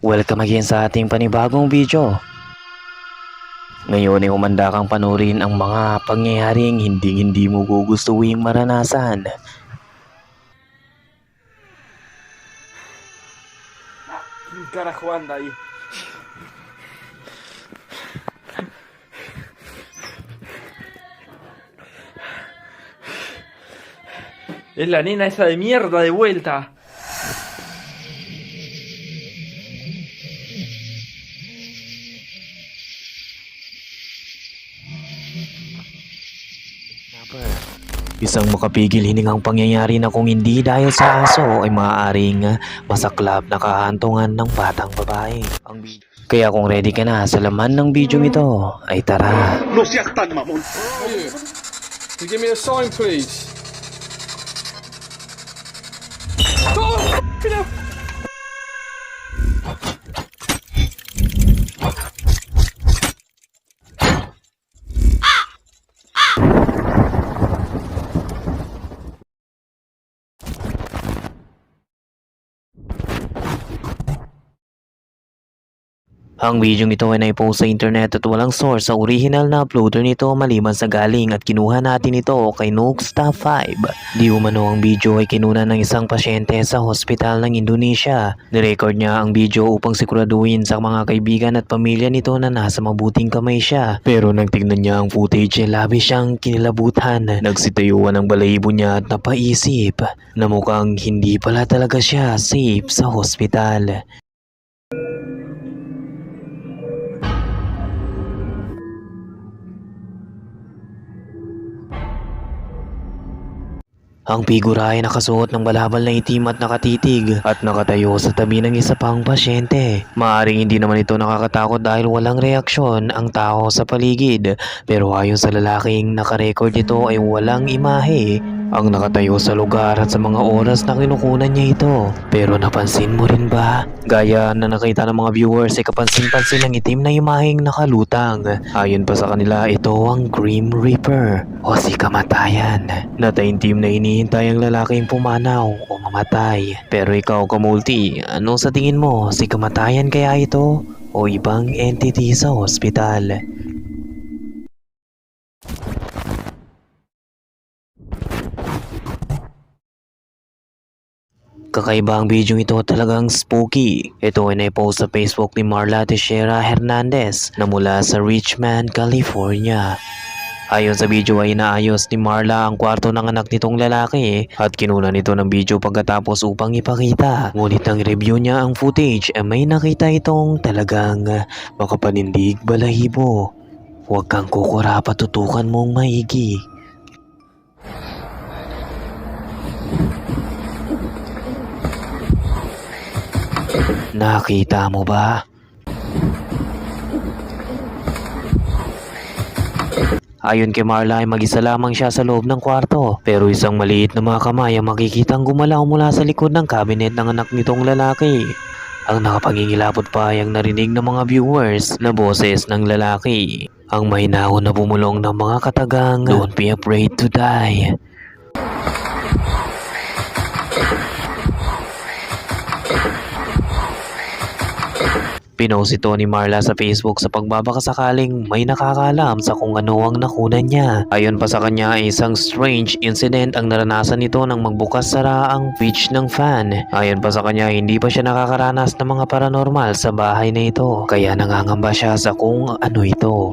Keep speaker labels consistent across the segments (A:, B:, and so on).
A: Welcome again sa ating panibagong video. Ngayon ay umanda kang panurin ang mga pangyayaring hindi hindi mo gugustuhin maranasan.
B: ¿Quién carajo anda ahí? Es la nena esa de mierda de vuelta.
A: Isang makapigil hiningang pangyayari na kung hindi dahil sa aso ay maaaring ah, masaklap na kahantungan ng batang babae. Ang Kaya kung ready ka na sa laman ng video ito, ay tara.
C: No seas tan mamón.
D: you? Can you give me a sign, please? Oh,
A: Ang video ito ay naipost sa internet at walang source sa original na uploader nito maliban sa galing at kinuha natin ito kay Nooksta 5. Di umano ang video ay kinuna ng isang pasyente sa hospital ng Indonesia. Nirecord niya ang video upang siguraduhin sa mga kaibigan at pamilya nito na nasa mabuting kamay siya. Pero nang tignan niya ang footage ay labis siyang kinilabutan. Nagsitayuan ang balahibo niya at napaisip na mukhang hindi pala talaga siya safe sa hospital. Ang figura ay nakasuot ng balabal na itim at nakatitig. At nakatayo sa tabi ng isa pang pasyente. Maaring hindi naman ito nakakatakot dahil walang reaksyon ang tao sa paligid. Pero ayon sa lalaking nakarecord ito ay walang imahe ang nakatayo sa lugar at sa mga oras na kinukunan niya ito. Pero napansin mo rin ba? Gaya na nakita ng mga viewers ay kapansin-pansin ang itim na imaheng nakalutang. Ayon pa sa kanila, ito ang Grim Reaper o si Kamatayan. Nataintim na hinihintay ang lalaking pumanaw o mamatay. Pero ikaw kamulti, ano sa tingin mo? Si Kamatayan kaya ito? O ibang entity sa hospital? Kakaiba ang video ito talagang spooky. Ito ay naipost sa Facebook ni Marla Teixeira Hernandez na mula sa Richmond, California. Ayon sa video ay inaayos ni Marla ang kwarto ng anak nitong lalaki at kinuna nito ng video pagkatapos upang ipakita. Ngunit ang review niya ang footage ay may nakita itong talagang makapanindig balahibo. Huwag kang kukura patutukan mong maigi. Nakita mo ba? Ayon kay Marla ay mag-isa lamang siya sa loob ng kwarto pero isang maliit na mga kamay ang makikitang gumalaw mula sa likod ng cabinet ng anak nitong lalaki. Ang nakapangingilapot pa ay ang narinig ng mga viewers na boses ng lalaki. Ang mahinahon na bumulong ng mga katagang Don't be afraid to die. Pinost ito ni Marla sa Facebook sa pagbabakasakaling may nakakalam sa kung ano ang nakunan niya. Ayon pa sa kanya isang strange incident ang naranasan nito nang magbukas sara ang switch ng fan. Ayon pa sa kanya hindi pa siya nakakaranas ng mga paranormal sa bahay na ito. Kaya nangangamba siya sa kung ano ito.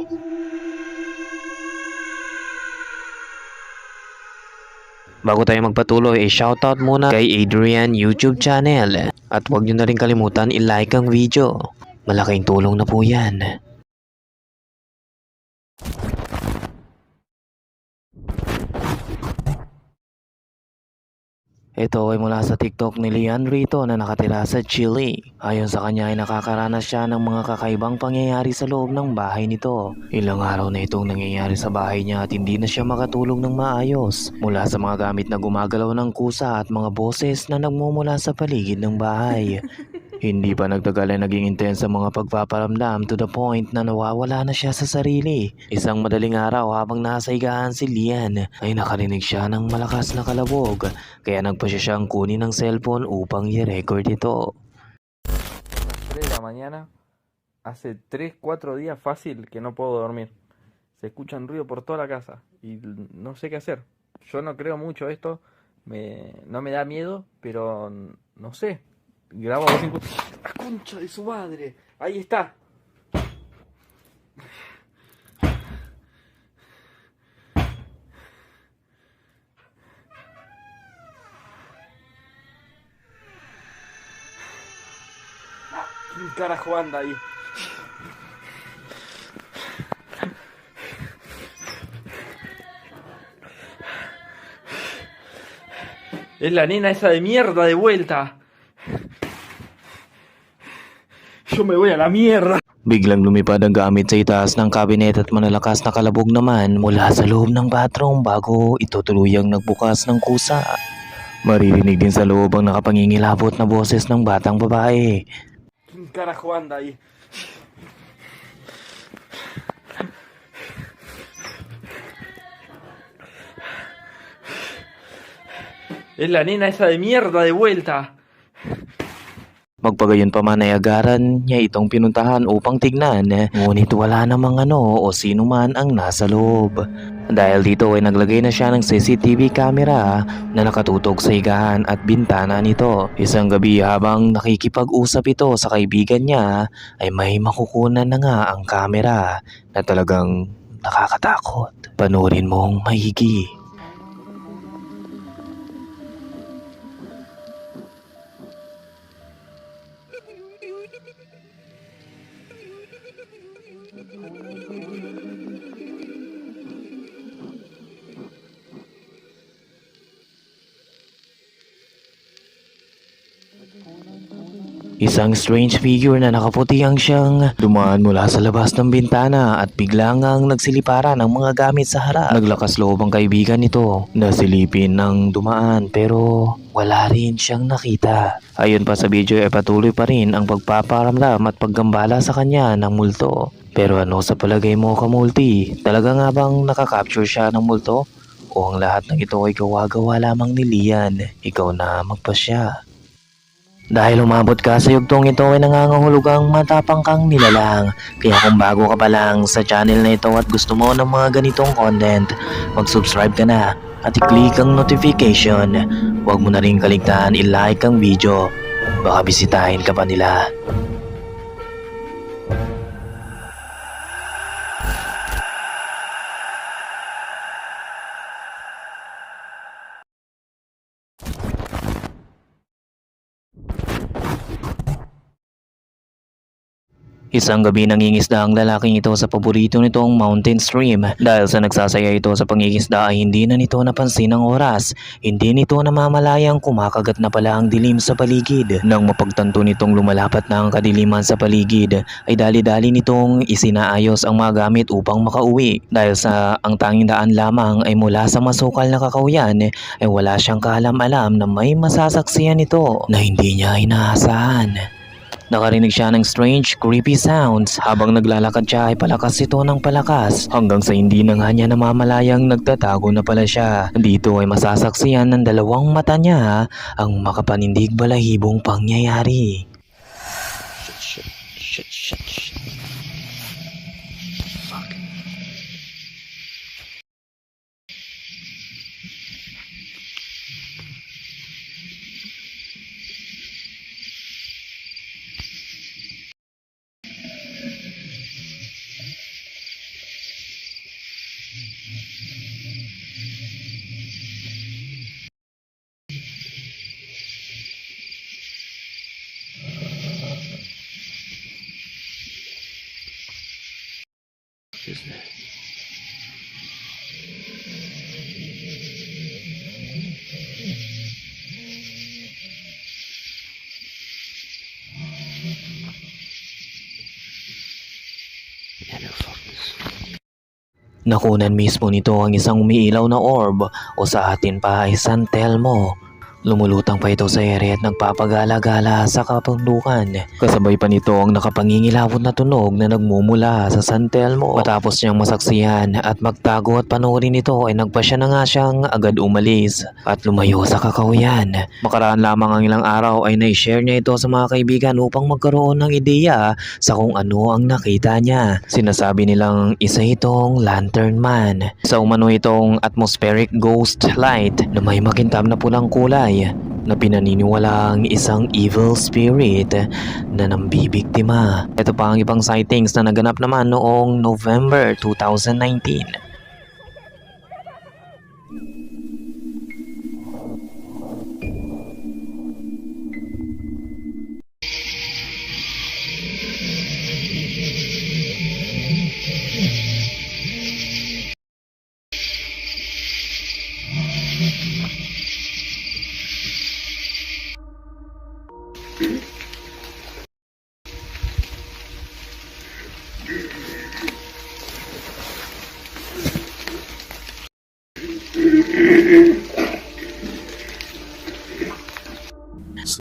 A: Bago tayo magpatuloy, eh, shoutout muna kay Adrian YouTube channel. At huwag nyo na rin kalimutan i-like ang video. Malaking tulong na po yan. Ito ay mula sa TikTok ni Lian Rito na nakatira sa Chile. Ayon sa kanya ay nakakaranas siya ng mga kakaibang pangyayari sa loob ng bahay nito. Ilang araw na itong nangyayari sa bahay niya at hindi na siya makatulog ng maayos. Mula sa mga gamit na gumagalaw ng kusa at mga boses na nagmumula sa paligid ng bahay. Hindi pa nagtagal ay naging intense ang mga pagpaparamdam to the point na nawawala na siya sa sarili. Isang madaling araw habang nasa higaan si Lian ay nakarinig siya ng malakas na kalabog kaya nagpa siya siyang kunin ng cellphone upang i-record ito.
B: 3 de la mañana. Hace 3, 4 días fácil que no puedo dormir. Se escuchan ruido por toda la casa y no sé qué hacer. Yo no creo mucho esto, me, no me da miedo, pero no sé. Grabo a vez en cuando- ¡La concha de su madre! Ahí está. ¿Quién carajo anda ahí? Es la nena esa de mierda de vuelta. Yo me voy a la mierda.
A: Biglang lumipad ang gamit sa itaas ng kabinet at manalakas na kalabog naman mula sa loob ng bathroom bago ito tuluyang nagbukas ng kusa. Maririnig din sa loob ang nakapangingilabot na boses ng batang babae.
B: ¿Quién carajo anda ahí? Es la nena esa de mierda de vuelta.
A: Magpagayon pa man ay agaran niya itong pinuntahan upang tignan, ngunit wala namang ano o sino man ang nasa loob. Dahil dito ay naglagay na siya ng CCTV camera na nakatutok sa higahan at bintana nito. Isang gabi habang nakikipag-usap ito sa kaibigan niya ay may makukunan na nga ang camera na talagang nakakatakot. Panurin mong mahigi. Isang strange figure na nakaputi ang siyang dumaan mula sa labas ng bintana at biglang ang nagsiliparan ng mga gamit sa harap. Naglakas loob ang kaibigan nito na silipin ng dumaan pero wala rin siyang nakita. Ayon pa sa video ay patuloy pa rin ang pagpaparamdam at paggambala sa kanya ng multo. Pero ano sa palagay mo kamulti? Talaga nga bang nakakapture siya ng multo? O ang lahat ng ito ay gawa-gawa lamang ni Lian? Ikaw na magpasya. Dahil umabot ka sa yugtong ito ay nangangahulugang matapang kang nilalang. Kaya kung bago ka pa lang sa channel na ito at gusto mo ng mga ganitong content, mag-subscribe ka na at i-click ang notification. Huwag mo na rin kaligtaan i-like ang video. Baka bisitahin ka pa nila. Isang gabi nangingisda ang lalaking ito sa paborito nitong mountain stream. Dahil sa nagsasaya ito sa pangingisda ay hindi na nito napansin ang oras. Hindi nito namamalayang kumakagat na pala ang dilim sa paligid. Nang mapagtanto nitong lumalapat na ang kadiliman sa paligid, ay dali-dali nitong isinaayos ang mga gamit upang makauwi. Dahil sa ang tanging daan lamang ay mula sa masukal na kakauyan, ay wala siyang kaalam-alam na may masasaksiyan ito na hindi niya inaasahan. Nakarinig siya ng strange, creepy sounds habang naglalakad siya ay palakas ito ng palakas hanggang sa hindi na nga niya namamalayang nagtatago na pala siya. Dito ay masasaksiyan ng dalawang mata niya ang makapanindig balahibong pangyayari. Nakunan mismo nito ang isang umiilaw na orb o sa atin pa ay San Telmo. Lumulutang pa ito sa ere at nagpapagala-gala sa kapundukan. Kasabay pa nito ang nakapangingilabot na tunog na nagmumula sa San Telmo. Matapos niyang masaksiyan at magtago at panoorin ito ay nagpa siya na nga siyang agad umalis at lumayo sa kakahuyan. Makaraan lamang ang ilang araw ay na-share niya ito sa mga kaibigan upang magkaroon ng ideya sa kung ano ang nakita niya. Sinasabi nilang isa itong lantern man. Sa umano itong atmospheric ghost light na may makintab na pulang kulay na pinaniniwalaang isang evil spirit na nambibiktima. Ito pa ang ibang sightings na naganap naman noong November 2019.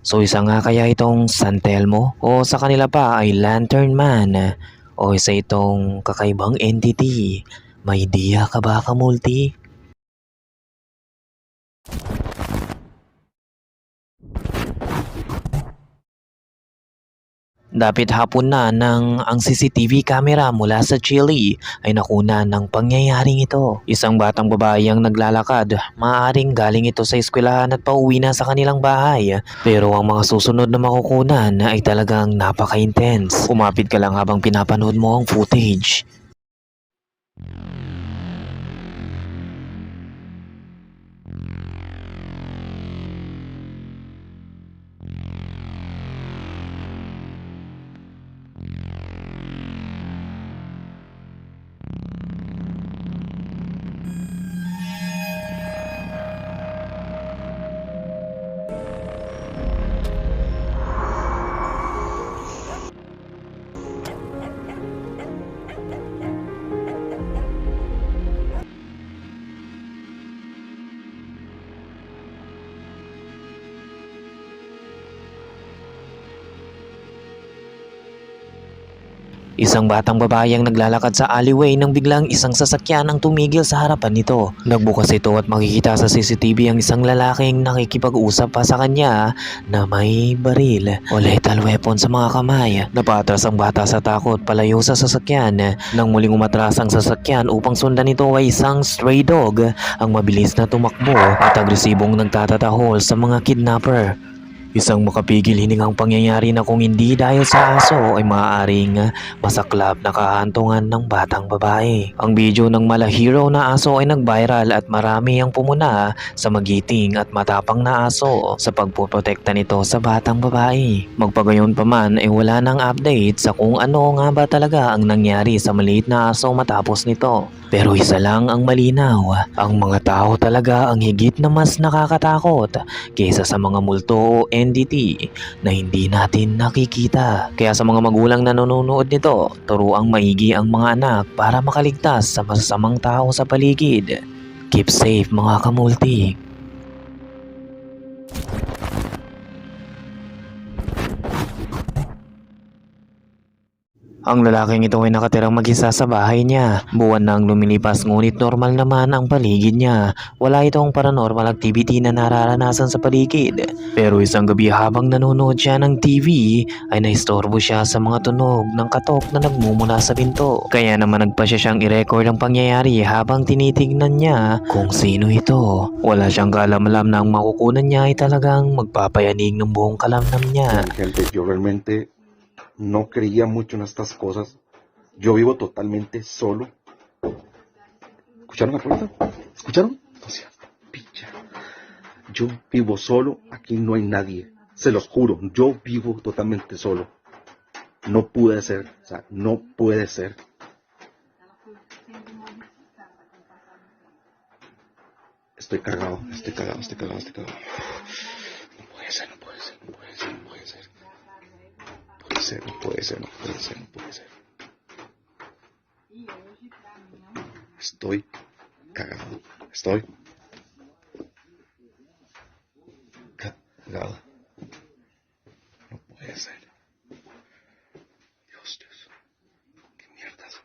A: So isa nga kaya itong San Telmo o sa kanila pa ay Lantern Man o isa itong kakaibang entity. May idea ka ba kamulti? Dapit hapon na nang ang CCTV camera mula sa Chile ay nakuna ng pangyayaring ito. Isang batang babae ang naglalakad. Maaring galing ito sa eskwelahan at pauwi na sa kanilang bahay. Pero ang mga susunod na makukunan ay talagang napaka-intense. Umapit ka lang habang pinapanood mo ang footage. Isang batang babae ang naglalakad sa alleyway nang biglang isang sasakyan ang tumigil sa harapan nito. Nagbukas ito at makikita sa CCTV ang isang lalaking nakikipag-usap pa sa kanya na may baril o lethal weapon sa mga kamay. Napatras ang bata sa takot palayo sa sasakyan. Nang muling umatras ang sasakyan upang sundan ito ay isang stray dog ang mabilis na tumakbo at agresibong nagtatatahol sa mga kidnapper. Isang makapigil hiningang pangyayari na kung hindi dahil sa aso ay maaaring masaklap na kahantungan ng batang babae. Ang video ng malahiro na aso ay nag-viral at marami ang pumuna sa magiting at matapang na aso sa pagpoprotekta nito sa batang babae. Magpagayon pa man ay wala nang update sa kung ano nga ba talaga ang nangyari sa maliit na aso matapos nito. Pero isa lang ang malinaw, ang mga tao talaga ang higit na mas nakakatakot kaysa sa mga multo o entity na hindi natin nakikita. Kaya sa mga magulang na nanonood nito, turuang maigi ang mga anak para makaligtas sa masasamang tao sa paligid. Keep safe mga kamulti. Ang lalaking ito ay nakatirang mag-isa sa bahay niya. Buwan nang lumilipas ngunit normal naman ang paligid niya. Wala itong paranormal activity na nararanasan sa paligid. Pero isang gabi habang nanonood siya ng TV ay naistorbo siya sa mga tunog ng katok na nagmumula sa pinto. Kaya naman nagpa siya siyang i-record ang pangyayari habang tinitignan niya kung sino ito. Wala siyang kaalam-alam na ang makukunan niya ay talagang magpapayanig ng buong kalamnam niya.
C: Gente, yo no creía mucho en estas cosas. Yo vivo totalmente solo. ¿Escucharon la puerta? ¿Escucharon? O sea, picha. Yo vivo solo, aquí no hay nadie. Se los juro, yo vivo totalmente solo. No puede ser, o sea, no puede ser. Estoy cagado, estoy cagado, estoy cagado, estoy cagado. No puede ser, no puede ser, no puede ser, no puede ser puede no puede ser, no puede ser, no puede ser. Estoy cagado, estoy Cagado. No puede ser. Dios, Dios. ¿Qué mierdas?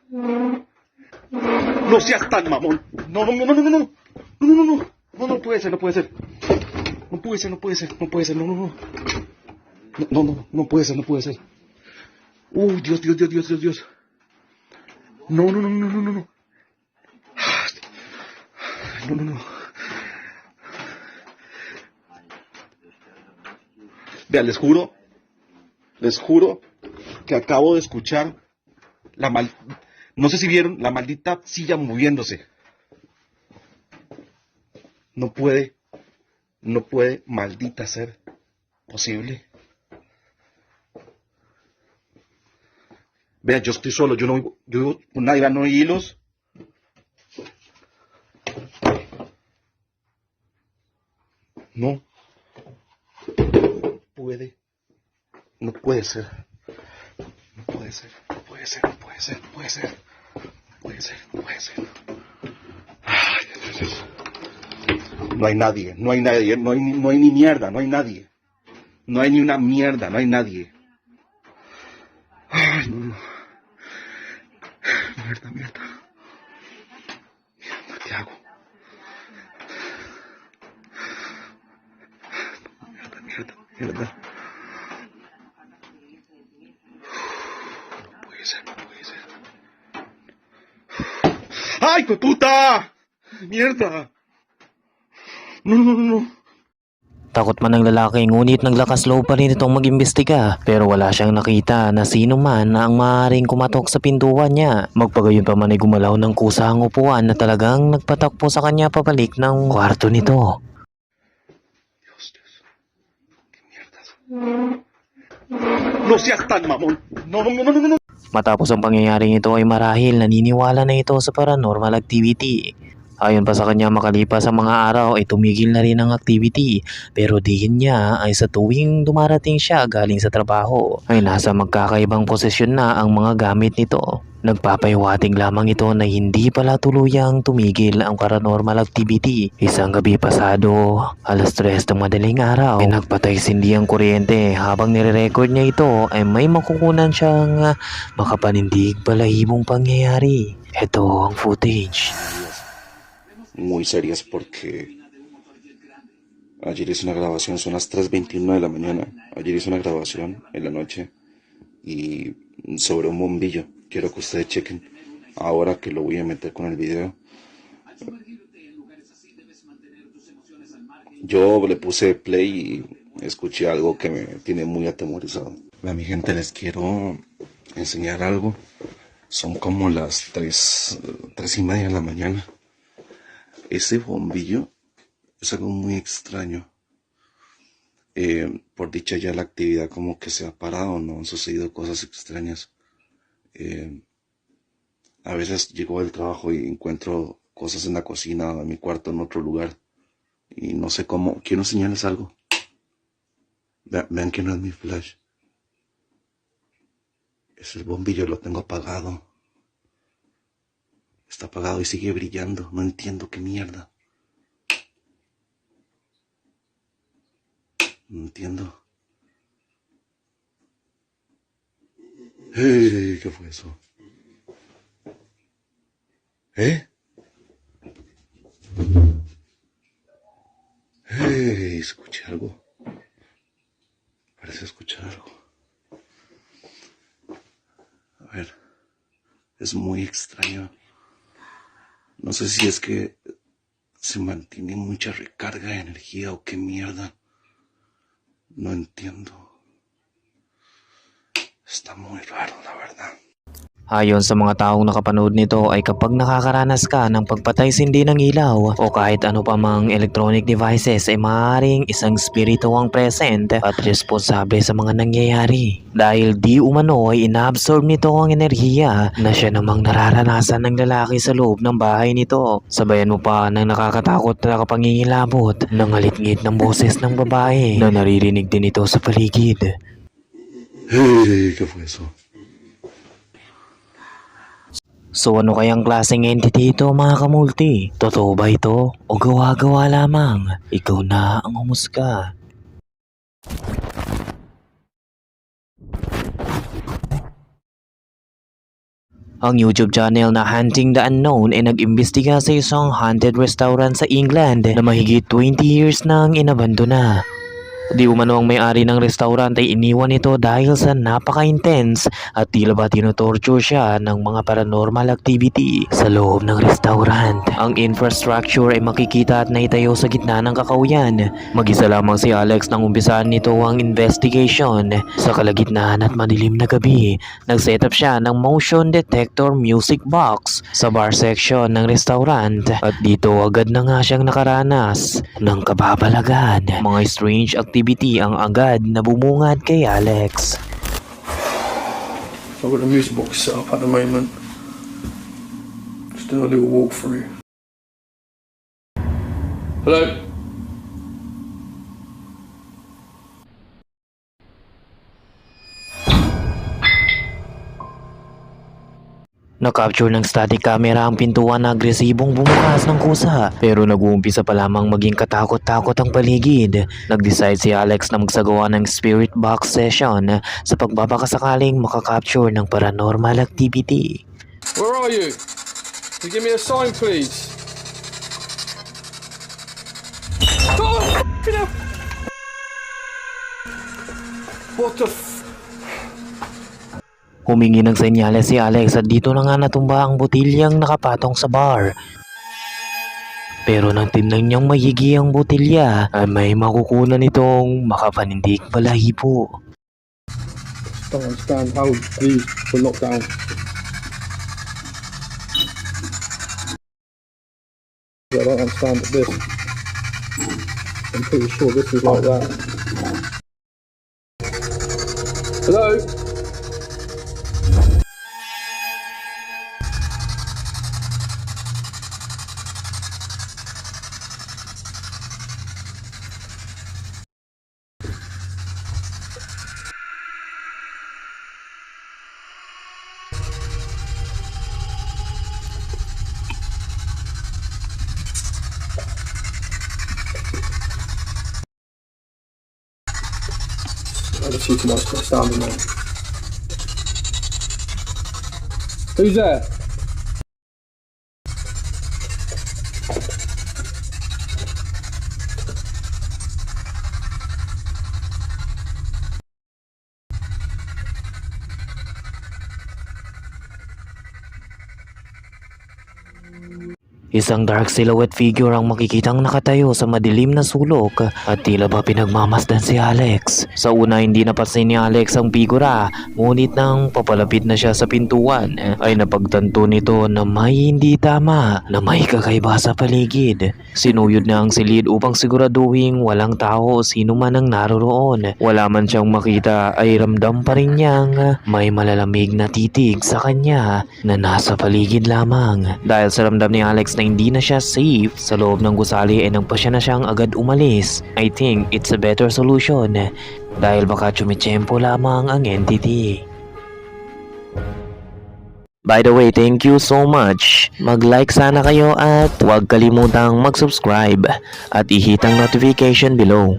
C: No seas tan mamón. No, no, no, no, no, no. No, no, no, no. No, no puede ser, no puede ser. No puede ser, no puede ser, no puede ser, no, no, no. No, no, no, no puede ser, no puede ser. Uy, Dios, Dios, Dios, Dios, Dios, Dios. No, no, no, no, no, no, no. No, no, no. Vean, les juro, les juro que acabo de escuchar la mal... No sé si vieron la maldita silla moviéndose. No puede, no puede, maldita ser posible. Vea, yo estoy solo, yo no yo con nadie, no hay hilos. No. Puede. No puede ser. No puede ser, no puede ser, no puede ser, no puede ser. No puede ser, no puede ser. No hay nadie, no hay nadie, no hay, no hay ni mierda, no hay nadie. No hay ni una mierda, no hay nadie. ¡Mierda! No, no, no, no.
A: Takot man ang lalaki ngunit naglakas loob pa rin itong mag-imbestiga pero wala siyang nakita na sino man na ang maaaring kumatok sa pintuan niya. Magpagayon pa man ay gumalaw ng kusa ang upuan na talagang nagpatakpo sa kanya pabalik ng kwarto nito.
C: No seas tan mamón. No, no, no, no, no, no.
A: Matapos ang pangyayaring ito ay marahil naniniwala na ito sa paranormal activity. Ayon pa sa kanya makalipas ang mga araw ay tumigil na rin ang activity pero diin niya ay sa tuwing dumarating siya galing sa trabaho ay nasa magkakaibang posisyon na ang mga gamit nito. Nagpapahiwating lamang ito na hindi pala tuluyang tumigil ang paranormal activity. Isang gabi pasado, alas 3 ng madaling araw, ay nagpatay sindi ang kuryente habang nire-record niya ito ay may makukunan siyang makapanindig balahibong pangyayari. Ito ang footage.
C: Muy serias porque ayer hice una grabación, son las 3.21 de la mañana. Ayer hice una grabación en la noche y sobre un bombillo. Quiero que ustedes chequen ahora que lo voy a meter con el video. Yo le puse play y escuché algo que me tiene muy atemorizado. A mi gente les quiero enseñar algo. Son como las tres, tres y media de la mañana. Ese bombillo es algo muy extraño. Eh, por dicha ya la actividad como que se ha parado, no han sucedido cosas extrañas. Eh, a veces llego del trabajo y encuentro cosas en la cocina, en mi cuarto, en otro lugar. Y no sé cómo. Quiero enseñarles algo. Vean, vean que no es mi flash. Es el bombillo, lo tengo apagado. Está apagado y sigue brillando. No entiendo qué mierda. No entiendo. ¡Ey! ¿Qué fue eso? ¿Eh? ¡Ey! Escuché algo. Parece escuchar algo. A ver. Es muy extraño. No sé si es que se mantiene mucha recarga de energía o qué mierda. No entiendo. Está muy raro, la verdad.
A: Ayon sa mga taong nakapanood nito ay kapag nakakaranas ka ng pagpatay sindi ng ilaw o kahit ano pa mang electronic devices ay maaaring isang spirito present at responsable sa mga nangyayari. Dahil di umano ay inaabsorb nito ang enerhiya na siya namang nararanasan ng lalaki sa loob ng bahay nito. Sabayan mo pa ng nakakatakot na kapangingilabot ng alitngit ng boses ng babae na naririnig din ito sa paligid.
C: ¡Ey! ¿Qué fue eso?
A: So ano kayang klaseng entity ito mga kamulti? Totoo ba ito? O gawa-gawa lamang? Ikaw na ang humusga. Ang YouTube channel na Hunting the Unknown ay nag-imbestiga sa isang haunted restaurant sa England na mahigit 20 years nang inabandona. Di umano ang may-ari ng restaurant ay iniwan ito dahil sa napaka-intense at tila ba tinotorture siya ng mga paranormal activity sa loob ng restaurant. Ang infrastructure ay makikita at naitayo sa gitna ng kakauyan. Mag-isa lamang si Alex nang umpisahan nito ang investigation. Sa kalagitnaan at madilim na gabi, nag-set up siya ng motion detector music box sa bar section ng restaurant at dito agad na nga siyang nakaranas ng kababalagan. Mga strange activity ang agad na bumungad kay Alex.
D: I've got the music box set up at the moment. Just do a little walk through. Hello?
A: Nakapture ng static camera ang pintuan na agresibong bumukas ng kusa pero nag-uumpisa pa lamang maging katakot-takot ang paligid. Nag-decide si Alex na magsagawa ng spirit box session sa pagbabakasakaling makakapture ng paranormal activity.
D: Where are you? Can you give me a sign, please? Oh. What the f-
A: Humingi ng senyales si Alex at dito na nga natumba ang botilyang nakapatong sa bar. Pero nang tinang niyang mayigi ang botilya ay may makukunan itong makapanindig balahibo.
D: Don't understand. Hold, please. We're locked I don't understand this. I'm pretty sure this is like that. Hello? down the Who's there?
A: Isang dark silhouette figure ang makikitang nakatayo sa madilim na sulok at tila ba pinagmamasdan si Alex. Sa una hindi napansin ni Alex ang figura ngunit nang papalapit na siya sa pintuan ay napagtanto nito na may hindi tama na may kakaiba sa paligid. Sinuyod na ang silid upang siguraduhin walang tao o sino man ang naroroon. Wala man siyang makita ay ramdam pa rin niyang may malalamig na titig sa kanya na nasa paligid lamang. Dahil sa ramdam ni Alex na hindi na siya safe sa loob ng gusali ay nagpa siya na siyang agad umalis. I think it's a better solution dahil baka tsumitsyempo lamang ang entity. By the way, thank you so much. Mag-like sana kayo at huwag kalimutang mag-subscribe at i-hit ang notification below.